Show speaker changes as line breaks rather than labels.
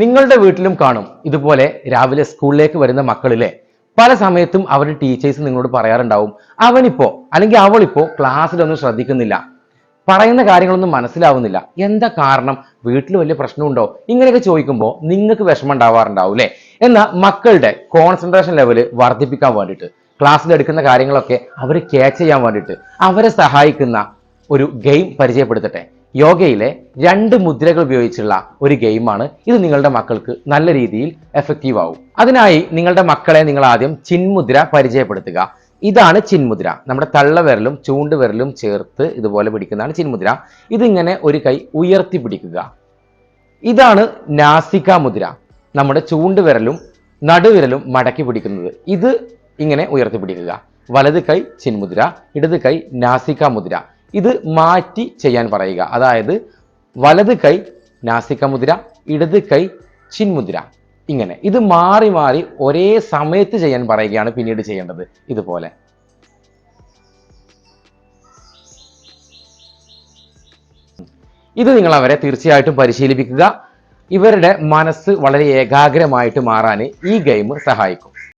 നിങ്ങളുടെ വീട്ടിലും കാണും. ഇതുപോലെ രാവിലെ സ്കൂളിലേക്ക് വരുന്ന മക്കളിലെ പല സമയത്തും അവരുടെ ടീച്ചേഴ്സ് നിങ്ങളോട് പറയാറുണ്ടാവും അവനിപ്പോ അല്ലെങ്കിൽ അവളിപ്പോ ക്ലാസ്സിലൊന്നും ശ്രദ്ധിക്കുന്നില്ല. പറയുന്ന കാര്യങ്ങളൊന്നും മനസ്സിലാവുന്നില്ല. എന്താ കാരണം? വീട്ടിൽ വലിയ പ്രശ്നമുണ്ടോ? ഇങ്ങനെയൊക്കെ ചോദിക്കുമ്പോൾ നിങ്ങൾക്ക് വിഷമം ഉണ്ടാവാറുണ്ടാവും അല്ലേ എന്നാൽ മക്കളുടെ കോൺസെൻട്രേഷൻ ലെവൽ വർദ്ധിപ്പിക്കാൻ വേണ്ടിയിട്ട് ക്ലാസ്സിൽ എടുക്കുന്ന കാര്യങ്ങളൊക്കെ അവർ ക്യാച്ച് ചെയ്യാൻ വേണ്ടിയിട്ട് അവരെ സഹായിക്കുന്ന ഒരു ഗെയിം പരിചയപ്പെടുത്തട്ടെ. യോഗയിലെ രണ്ട് മുദ്രകൾ ഉപയോഗിച്ചുള്ള ഒരു ഗെയിമാണ്. ഇത് നിങ്ങളുടെ മക്കൾക്ക് നല്ല രീതിയിൽ എഫക്റ്റീവ് ആവും. അതിനായി നിങ്ങളുടെ മക്കളെ നിങ്ങൾ ആദ്യം ചിൻമുദ്ര പരിചയപ്പെടുത്തുക. ഇതാണ് ചിൻമുദ്ര. നമ്മുടെ തള്ളവിരലും ചൂണ്ടുവിരലും ചേർത്ത് ഇതുപോലെ പിടിക്കുന്നതാണ് ചിന്മുദ്ര ഇതിങ്ങനെ ഒരു കൈ ഉയർത്തി പിടിക്കുക. ഇതാണ് നാസിക മുദ്ര. നമ്മുടെ ചൂണ്ടുവിരലും നടുവിരലും മടക്കി പിടിക്കുന്നത്. ഇത് ഇങ്ങനെ ഉയർത്തി പിടിക്കുക. വലത് കൈ ചിൻമുദ്ര ഇടത് കൈ നാസിക മുദ്ര. ഇത് മാറ്റി ചെയ്യാൻ പറയുക. അതായത് വലത് കൈ നാസിക മുദ്ര ഇടത് കൈ ചിന്മുദ്ര ഇങ്ങനെ. ഇത് മാറി മാറി ഒരേ സമയത്ത് ചെയ്യാൻ പറയുകയാണ് പിന്നീട് ചെയ്യേണ്ടത്. ഇതുപോലെ. ഇത് നിങ്ങൾ അവരെ തീർച്ചയായിട്ടും പരിശീലിപ്പിക്കുക. ഇവരുടെ മനസ്സ് വളരെ ഏകാഗ്രമായിട്ട് മാറാൻ ഈ ഗെയിം സഹായിക്കും.